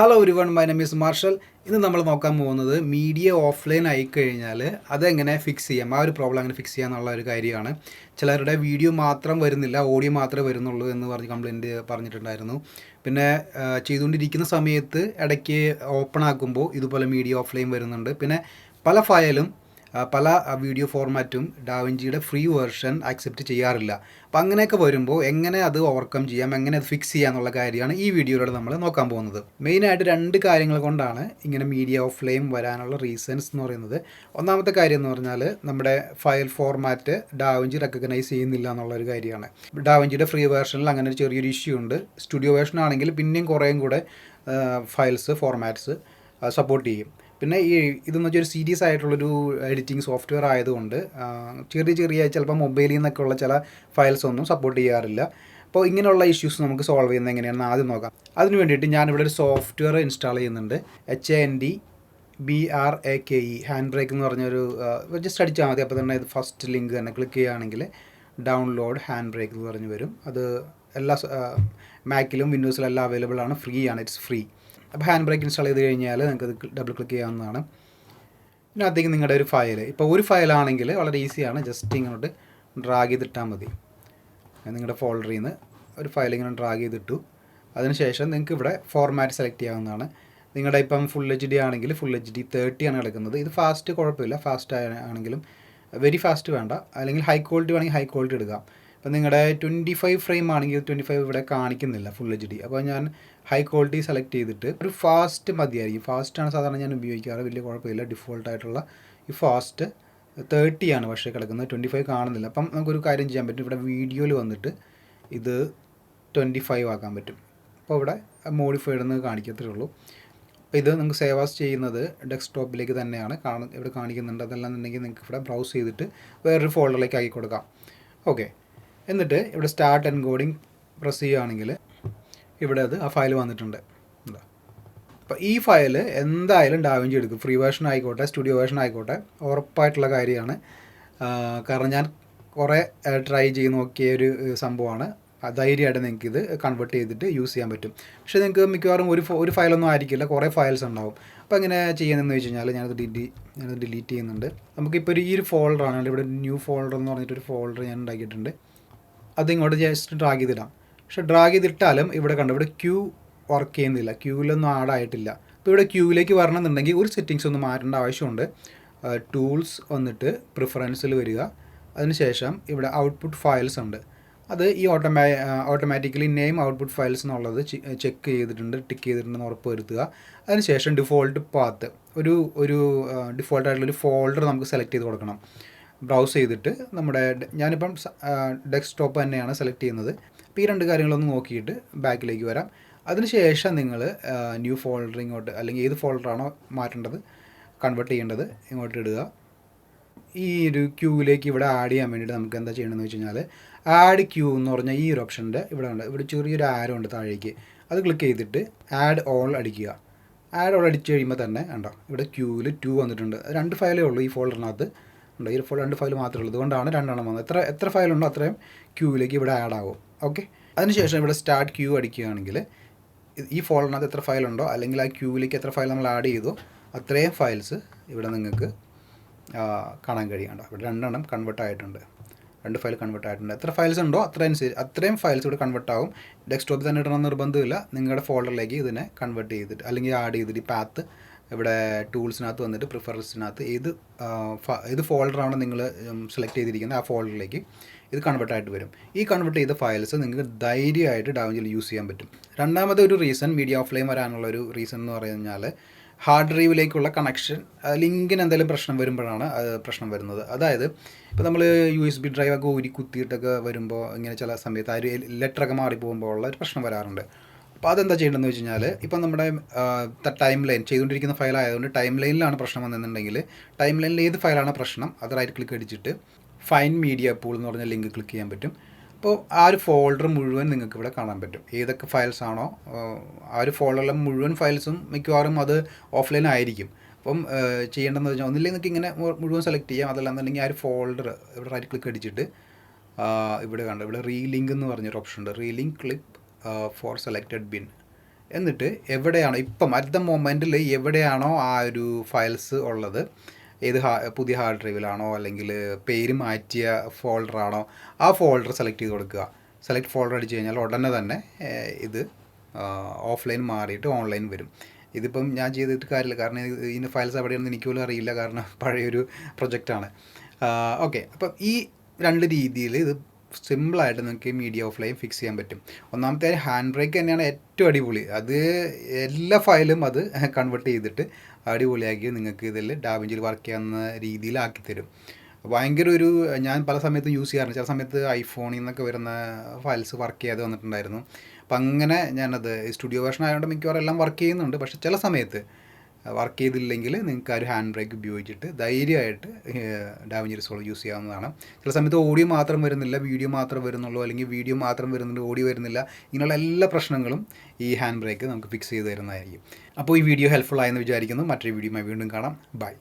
Hello ഒരു one my name is Marshal ഇന്ന് നമ്മൾ നോക്കാൻ പോകുന്നത് മീഡിയ ഓഫ്ലൈൻ ആയി കഴിഞ്ഞാൽ അതെങ്ങനെ ഫിക്സ് ചെയ്യാം? ആ ഒരു പ്രോബ്ലം അങ്ങനെ ഫിക്സ് ചെയ്യാന്നുള്ള ഒരു കാര്യമാണ്. ചിലരുടെ വീഡിയോ മാത്രം വരുന്നില്ല ഓഡിയോ മാത്രമേ വരുന്നുള്ളൂ എന്ന് പറഞ്ഞ് കംപ്ലയിന്റ് പറഞ്ഞിട്ടുണ്ടായിരുന്നു. പിന്നെ ചെയ്തുകൊണ്ടിരിക്കുന്ന സമയത്ത് ഇടയ്ക്ക് ഓപ്പൺ ആക്കുമ്പോൾ ഇതുപോലെ മീഡിയ ഓഫ്ലൈൻ വരുന്നുണ്ട്. പിന്നെ പല ഫയലും പല വീഡിയോ ഫോർമാറ്റും ഡാവിഞ്ചിയുടെ ഫ്രീ വേർഷൻ ആക്സെപ്റ്റ് ചെയ്യാറില്ല. അപ്പം അങ്ങനെയൊക്കെ വരുമ്പോൾ എങ്ങനെ അത് ഓവർകം ചെയ്യാം എങ്ങനെ അത് ഫിക്സ് ചെയ്യാം എന്നുള്ള കാര്യമാണ് ഈ വീഡിയോയിലൂടെ നമ്മൾ നോക്കാൻ പോകുന്നത്. മെയിനായിട്ട് രണ്ട് കാര്യങ്ങൾ കൊണ്ടാണ് ഇങ്ങനെ മീഡിയ ഓഫ് ലൈം വരാനുള്ള റീസൺസ് എന്ന് പറയുന്നത്. ഒന്നാമത്തെ കാര്യം എന്ന് പറഞ്ഞാൽ നമ്മുടെ ഫയൽ ഫോർമാറ്റ് ഡാവിഞ്ചി റെക്കഗ്നൈസ് ചെയ്യുന്നില്ല എന്നുള്ളൊരു കാര്യമാണ്. ഡാവിഞ്ചിയുടെ ഫ്രീ വേർഷനിൽ അങ്ങനെ ഒരു ചെറിയൊരു ഇഷ്യൂ ഉണ്ട്. സ്റ്റുഡിയോ വേർഷൻ ആണെങ്കിൽ പിന്നെയും കുറേയും കൂടെ ഫയൽസ് ഫോർമാറ്റ്സ് സപ്പോർട്ട് ചെയ്യും. പിന്നെ ഈ ഇതെന്ന് വെച്ചാൽ ഒരു സീരിയസ് ആയിട്ടുള്ളൊരു എഡിറ്റിംഗ് സോഫ്റ്റ്വെയർ ആയതുകൊണ്ട് ചെറിയ ചെറിയ ചിലപ്പോൾ മൊബൈലിൽ നിന്നൊക്കെ ഉള്ള ചില ഫയൽസ് ഒന്നും സപ്പോർട്ട് ചെയ്യാറില്ല. അപ്പോൾ ഇങ്ങനെയുള്ള ഇഷ്യൂസ് നമുക്ക് സോൾവ് ചെയ്യുന്നത് എങ്ങനെയാണെന്ന് ആദ്യം നോക്കാം. അതിന് വേണ്ടിയിട്ട് ഞാനിവിടെ ഒരു സോഫ്റ്റ്വെയർ ഇൻസ്റ്റാൾ ചെയ്യുന്നുണ്ട്. H A N D B R A K E hand brake എന്ന് പറഞ്ഞൊരു ജസ്റ്റ് അടിച്ചാൽ മതി. അപ്പോൾ തന്നെ ഇത് ഫസ്റ്റ് ലിങ്ക് തന്നെ ക്ലിക്ക് ചെയ്യുകയാണെങ്കിൽ ഡൗൺലോഡ് ഹാൻഡ് ബ്രേക്ക് എന്ന് പറഞ്ഞ് വരും. അത് എല്ലാ മാക്കിലും വിൻഡോസിലും എല്ലാം അവൈലബിൾ ആണ്. ഫ്രീ ആണ്. ഇറ്റ്സ് ഫ്രീ അപ്പോൾ ഹാൻഡ് ബ്രേക്ക് ഇൻസ്റ്റാൾ ചെയ്ത് കഴിഞ്ഞാൽ നിങ്ങൾക്ക് ഇത് ഡബിൾ ക്ലിക്ക് ചെയ്യാവുന്നതാണ്. ഇതിനകത്തേക്ക് നിങ്ങളുടെ ഒരു ഫയൽ ഇപ്പോൾ ഒരു ഫയലാണെങ്കിൽ വളരെ ഈസിയാണ്. ജസ്റ്റ് ഇങ്ങോട്ട് ഡ്രാഗ് ചെയ്തിട്ടാൽ മതി. നിങ്ങളുടെ ഫോൾഡറിൽ നിന്ന് ഒരു ഫയൽ ഇങ്ങനെ ഡ്രാഗ് ചെയ്തിട്ടു. അതിനുശേഷം നിങ്ങൾക്ക് ഇവിടെ ഫോർമാറ്റ് സെലക്ട് ചെയ്യാവുന്നതാണ്. നിങ്ങളുടെ ഇപ്പം ഫുൾ എച്ച് ഡി ആണെങ്കിൽ ഫുൾ എച്ച് ഡി തേർട്ടി ആണ് കിടക്കുന്നത്. ഇത് ഫാസ്റ്റ് കുഴപ്പമില്ല. ഫാസ്റ്റ് ആണെങ്കിലും വെരി ഫാസ്റ്റ് വേണ്ട. അല്ലെങ്കിൽ ഹൈ ക്വാളിറ്റി വേണമെങ്കിൽ ഹൈ ക്വാളിറ്റി എടുക്കാം. ഇപ്പം നിങ്ങളുടെ ട്വന്റി ഫൈവ് ഫ്രെയിം ആണെങ്കിൽ ട്വന്റി ഫൈവ് ഇവിടെ കാണിക്കുന്നില്ല ഫുൾ എച്ച് ഡി അപ്പോൾ ഞാൻ ഹൈ ക്വാളിറ്റി സെലക്ട് ചെയ്തിട്ട് ഒരു ഫാസ്റ്റ് മതിയായിരിക്കും. ഫാസ്റ്റാണ് സാധാരണ ഞാൻ ഉപയോഗിക്കാറ്. വലിയ കുഴപ്പമില്ല. ഡിഫോൾട്ട് ആയിട്ടുള്ള ഈ ഫാസ്റ്റ് തേർട്ടി ആണ് പക്ഷേ കിടക്കുന്നത്. ട്വന്റി ഫൈവ് കാണുന്നില്ല. അപ്പം നമുക്കൊരു കാര്യം ചെയ്യാൻ പറ്റും. ഇവിടെ വീഡിയോയിൽ വന്നിട്ട് ഇത് ട്വന്റി ഫൈവ് ആക്കാൻ പറ്റും. അപ്പോൾ ഇവിടെ മോഡിഫൈഡ് എന്ന് കാണിക്കത്തേ ഉള്ളൂ. അപ്പോൾ ഇത് നിങ്ങൾക്ക് സേവ് ആസ് ചെയ്യുന്നത് ഡെസ്ക്ടോപ്പിലേക്ക് തന്നെയാണ്. കാണുന്ന ഇവിടെ കാണിക്കുന്നുണ്ട്. അതെല്ലാം എന്നുണ്ടെങ്കിൽ നിങ്ങൾക്ക് ഇവിടെ ബ്രൗസ് ചെയ്തിട്ട് വേറൊരു ഫോൾഡറിലേക്ക് ആക്കി കൊടുക്കാം. ഓക്കെ എന്നിട്ട് ഇവിടെ സ്റ്റാർട്ട് എൻകോഡിങ് പ്രസ് ചെയ്യുകയാണെങ്കിൽ ഇവിടെ അത് ആ ഫയൽ വന്നിട്ടുണ്ട്. എന്താ അപ്പോൾ ഈ ഫയൽ എന്തായാലും ഡാവിഞ്ചി എടുക്കും. ഫ്രീ വേർഷൻ ആയിക്കോട്ടെ സ്റ്റുഡിയോ വേർഷൻ ആയിക്കോട്ടെ. ഉറപ്പായിട്ടുള്ള കാര്യമാണ്. കാരണം ഞാൻ കുറേ ട്രൈ ചെയ്ത് നോക്കിയ ഒരു സംഭവമാണ്. ധൈര്യമായിട്ട് നിങ്ങൾക്ക് ഇത് കൺവേർട്ട് ചെയ്തിട്ട് യൂസ് ചെയ്യാൻ പറ്റും. പക്ഷേ നിങ്ങൾക്ക് മിക്കവാറും ഒരു ഒരു ഫയലൊന്നും ആയിരിക്കില്ല. കുറേ ഫയൽസ് ഉണ്ടാവും. അപ്പോൾ എങ്ങനെ ചെയ്യുന്നതെന്ന് വെച്ച് കഴിഞ്ഞാൽ ഞാനത് ഡിലീ ഞാനത് ഡിലീറ്റ് ചെയ്യുന്നുണ്ട്. നമുക്കിപ്പോൾ ഒരു ഈ ഒരു ഫോൾഡറാണ് ഇവിടെ ന്യൂ ഫോൾഡർ എന്ന് പറഞ്ഞിട്ടൊരു ഫോൾഡർ ഞാൻ ഉണ്ടാക്കിയിട്ടുണ്ട്. അതിങ്ങോട്ട് ജസ്റ്റ് ഡ്രാഗ് ചെയ്തിടാം. പക്ഷേ ഡ്രാഗ് ചെയ്തിട്ടാലും ഇവിടെ കണ്ടു ഇവിടെ ക്യൂ വർക്ക് ചെയ്യുന്നില്ല. ക്യൂവിലൊന്നും ആഡ് ആയിട്ടില്ല. അപ്പോൾ ഇവിടെ ക്യൂവിലേക്ക് വരണമെന്നുണ്ടെങ്കിൽ ഒരു സെറ്റിങ്സ് ഒന്ന് മാറ്റേണ്ട ആവശ്യമുണ്ട്. ടൂൾസ് വന്നിട്ട് പ്രിഫറൻസിൽ വരിക. അതിനുശേഷം ഇവിടെ ഔട്ട്പുട്ട് ഫയൽസ് ഉണ്ട്. അത് ഈ ഓട്ടോമാ ഓട്ടോമാറ്റിക്കലി നെയിം ഔട്ട്പുട്ട് ഫയൽസ് എന്നുള്ളത് ചെക്ക് ചെയ്തിട്ടുണ്ട് ടിക്ക് ചെയ്തിട്ടുണ്ടെന്ന് ഉറപ്പ് വരുത്തുക അതിനുശേഷം ഡിഫോൾട്ട് പാത്ത് ഒരു ഒരു ഡിഫോൾട്ടായിട്ടുള്ളൊരു ഫോൾഡർ നമുക്ക് സെലക്ട് ചെയ്ത് കൊടുക്കണം. ബ്രൗസ് ചെയ്തിട്ട് നമ്മുടെ ഞാനിപ്പം ഡെസ്ക്ടോപ്പ് തന്നെയാണ് സെലക്ട് ചെയ്യുന്നത്. അപ്പോൾ ഈ രണ്ട് കാര്യങ്ങളൊന്ന് നോക്കിയിട്ട് ബാക്കിലേക്ക് വരാം. അതിനുശേഷം നിങ്ങൾ ന്യൂ ഫോൾഡർ ഇങ്ങോട്ട് അല്ലെങ്കിൽ ഏത് ഫോൾഡറാണോ മാറ്റേണ്ടത് കൺവേർട്ട് ചെയ്യേണ്ടത് ഇങ്ങോട്ട് ഇടുക. ഈ ഒരു ക്യൂവിലേക്ക് ഇവിടെ ആഡ് ചെയ്യാൻ വേണ്ടിയിട്ട് നമുക്ക് എന്താ ചെയ്യണമെന്ന് വെച്ച് കഴിഞ്ഞാൽ ആഡ് ക്യൂ എന്ന് പറഞ്ഞാൽ ഈ ഒരു ഓപ്ഷന്റെ ഇവിടെ ഉണ്ട് ഇവിടെ ചെറിയൊരു ആരോ ഉണ്ട് താഴേക്ക്. അത് ക്ലിക്ക് ചെയ്തിട്ട് ആഡ് ഓൾ അടിക്കുക. ആഡ് ഓൾ അടിച്ച് കഴിയുമ്പോൾ തന്നെ ഉണ്ടോ ഇവിടെ ക്യൂവിൽ ടു വന്നിട്ടുണ്ട്. രണ്ട് ഫയലേ ഉള്ളൂ ഈ ഫോൾഡറിനകത്ത് ഉണ്ട്. ഈ രണ്ട് ഫയൽ മാത്രമേ ഉള്ളൂ. അതുകൊണ്ടാണ് രണ്ടെണ്ണം വന്നത്. എത്ര എത്ര ഫയലുണ്ടോ അത്രയും ക്യൂവിലേക്ക് ഇവിടെ ആഡ് ആകും ഓക്കെ അതിനുശേഷം ഇവിടെ സ്റ്റാർട്ട് ക്യൂ അടിക്കുകയാണെങ്കിൽ ഈ ഫോളിനകത്ത് എത്ര ഫയൽ ഉണ്ടോ അല്ലെങ്കിൽ ആ ക്യൂവിലേക്ക് എത്ര ഫയൽ നമ്മൾ ആഡ് ചെയ്തോ അത്രയും ഫയൽസ് ഇവിടെ നിങ്ങൾക്ക് കാണാൻ കഴിയുന്നുണ്ട് ഇവിടെ രണ്ടെണ്ണം കൺവേർട്ട് ആയിട്ടുണ്ട്. രണ്ട് ഫയൽ കൺവേർട്ട് ആയിട്ടുണ്ട്. എത്ര ഫയൽസ് ഉണ്ടോ അത്ര അനുസരിച്ച് അത്രയും ഫയൽസ് ഇവിടെ കൺവേർട്ട് ആവും. ഡെസ്ക്ടോപ്പിൽ തന്നെ ഇടണമെന്ന് നിർബന്ധമില്ല. നിങ്ങളുടെ ഫോൾഡറിലേക്ക് ഇതിനെ കൺവേർട്ട് ചെയ്തിട്ട് അല്ലെങ്കിൽ ആഡ് ചെയ്തിട്ട് ഈ പാത്ത് ഇവിടെ ടൂൾസിനകത്ത് വന്നിട്ട് പ്രിഫറൻസിനകത്ത് ഏത് ഏത് ഫോൾഡറാണ് നിങ്ങൾ സെലക്ട് ചെയ്തിരിക്കുന്നത് ആ ഫോൾഡറിലേക്ക് ഇത് കൺവേർട്ട് ആയിട്ട് വരും. ഈ കൺവേർട്ട് ചെയ്ത ഫയൽസ് നിങ്ങൾക്ക് ധൈര്യമായിട്ട് ഡാവിഞ്ചിൽ യൂസ് ചെയ്യാൻ പറ്റും. രണ്ടാമത്തെ ഒരു റീസൺ മീഡിയ ഓഫ്ലൈൻ വരാനുള്ള ഒരു റീസൺ എന്ന് പറഞ്ഞാൽ ഹാർഡ് ഡ്രൈവിലേക്കുള്ള കണക്ഷൻ ലിങ്കിന് എന്തെങ്കിലും പ്രശ്നം വരുമ്പോഴാണ് പ്രശ്നം വരുന്നത്. അതായത് ഇപ്പോൾ നമ്മൾ യു എസ് ബി ഡ്രൈവൊക്കെ ഊരി കുത്തിയിട്ടൊക്കെ വരുമ്പോൾ ഇങ്ങനെ ചില സമയത്ത് ആ ഒരു ലെറ്ററൊക്കെ മാറിപ്പോകുമ്പോൾ ഉള്ള ഒരു പ്രശ്നം വരാറുണ്ട്. അപ്പോൾ അതെന്താ ചെയ്യേണ്ടതെന്ന് വെച്ച് കഴിഞ്ഞാൽ ഇപ്പം നമ്മുടെ ടൈം ലൈൻ ചെയ്തുകൊണ്ടിരിക്കുന്ന ഫയൽ ആയതുകൊണ്ട് ടൈം ലൈനിലാണ് പ്രശ്നം വന്നിട്ടുണ്ടെങ്കിൽ ടൈം ലൈനിൽ ഏത് ഫയലാണ് പ്രശ്നം അത് റൈറ്റ് ക്ലിക്ക് അടിച്ചിട്ട് ഫൈൻ മീഡിയ പൂൾ എന്ന് പറഞ്ഞ ലിങ്ക് ക്ലിക്ക് ചെയ്യാൻ പറ്റും. അപ്പോൾ ആ ഒരു ഫോൾഡർ മുഴുവൻ നിങ്ങൾക്ക് ഇവിടെ കാണാൻ പറ്റും. ഏതൊക്കെ ഫയൽസ് ആണോ ആ ഒരു ഫോൾഡറിലെ മുഴുവൻ ഫയൽസും മിക്കവാറും അത് ഓഫ്ലൈൻ ആയിരിക്കും. അപ്പം ചെയ്യേണ്ടതെന്ന് വെച്ചാൽ ഒന്നില്ലെങ്കിൽ നിങ്ങൾക്ക് ഇങ്ങനെ മുഴുവൻ സെലക്ട് ചെയ്യാം. അതല്ലാന്നുണ്ടെങ്കിൽ ആ ഒരു ഫോൾഡർ ഇവിടെ റൈറ്റ് ക്ലിക്ക് അടിച്ചിട്ട് ഇവിടെ കണ്ടു ഇവിടെ റീലിങ്ക് എന്ന് പറഞ്ഞൊരു ഓപ്ഷൻ ഉണ്ട്. Relink clip for selected bin എന്നിട്ട് എവിടെയാണോ ഇപ്പം അറ്റ് ദ മൊമെന്റിൽ എവിടെയാണോ ആ ഒരു ഫയൽസ് ഉള്ളത് ഏത് ഹാ പുതിയ ഹാർഡ് ഡ്രൈവിലാണോ അല്ലെങ്കിൽ പേര് മാറ്റിയ ഫോൾഡറാണോ ആ ഫോൾഡർ സെലക്ട് ചെയ്ത് കൊടുക്കുക. സെലക്ട് ഫോൾഡർ അടിച്ച് കഴിഞ്ഞാൽ ഉടനെ തന്നെ ഇത് ഓഫ്ലൈൻ മാറിയിട്ട് ഓൺലൈൻ വരും. ഇതിപ്പം ഞാൻ ചെയ്തിട്ട് കാര്യമില്ല. കാരണം ഇത് ഇതിന്റെ ഫയൽസ് എവിടെയാണെന്ന് എനിക്ക് പോലും അറിയില്ല. കാരണം പഴയൊരു പ്രൊജക്റ്റാണ് ഓക്കെ അപ്പം ഈ രണ്ട് രീതിയിൽ ഇത് സിമ്പിളായിട്ട് നിങ്ങൾക്ക് മീഡിയ ഓഫ് ഓഫ്ലൈൻ ഫിക്സ് ചെയ്യാൻ പറ്റും. ഒന്നാമത്തെ ഹാൻഡ് ബ്രേക്ക് തന്നെയാണ് ഏറ്റവും അടിപൊളി. അത് എല്ലാ ഫയലും അത് കൺവേർട്ട് ചെയ്തിട്ട് അടിപൊളിയാക്കി നിങ്ങൾക്ക് ഇതിൽ ഡാവിഞ്ചിൽ വർക്ക് ചെയ്യാവുന്ന രീതിയിലാക്കി തരും. ഭയങ്കര ഒരു ഞാൻ പല സമയത്തും യൂസ് ചെയ്യാറുണ്ട്. ചില സമയത്ത് ഐഫോണിൽ നിന്നൊക്കെ വരുന്ന ഫയൽസ് വർക്ക് ചെയ്യാതെ വന്നിട്ടുണ്ടായിരുന്നു. അപ്പം അങ്ങനെ ഞാനത് സ്റ്റുഡിയോ വേർഷൻ ആയതുകൊണ്ട് മിക്കവാറും എല്ലാം വർക്ക് ചെയ്യുന്നുണ്ട്. പക്ഷേ ചില സമയത്ത് വർക്ക് ചെയ്തില്ലെങ്കിൽ നിങ്ങൾക്ക് ആ ഒരു ഹാൻഡ് ബ്രേക്ക് ഉപയോഗിച്ചിട്ട് ധൈര്യമായിട്ട് ഡാവിഞ്ചർ റിസോൾവ് യൂസ് ചെയ്യാവുന്നതാണ്. ചില സമയത്ത് ഓഡിയോ മാത്രം വരുന്നില്ല വീഡിയോ മാത്രം വരുന്നുള്ളൂ അല്ലെങ്കിൽ വീഡിയോ മാത്രം വരുന്നുണ്ട് ഓഡിയോ വരുന്നില്ല ഇങ്ങനെയുള്ള എല്ലാ പ്രശ്നങ്ങളും ഈ ഹാൻഡ് ബ്രേക്ക് നമുക്ക് ഫിക്സ് ചെയ്ത് തരുന്നതായിരിക്കും. അപ്പോൾ ഈ വീഡിയോ ഹെൽപ്ഫുൾ ആയെന്ന് വിചാരിക്കുന്നു. മറ്റൊരു വീഡിയോ വീണ്ടും കാണാം. ബൈ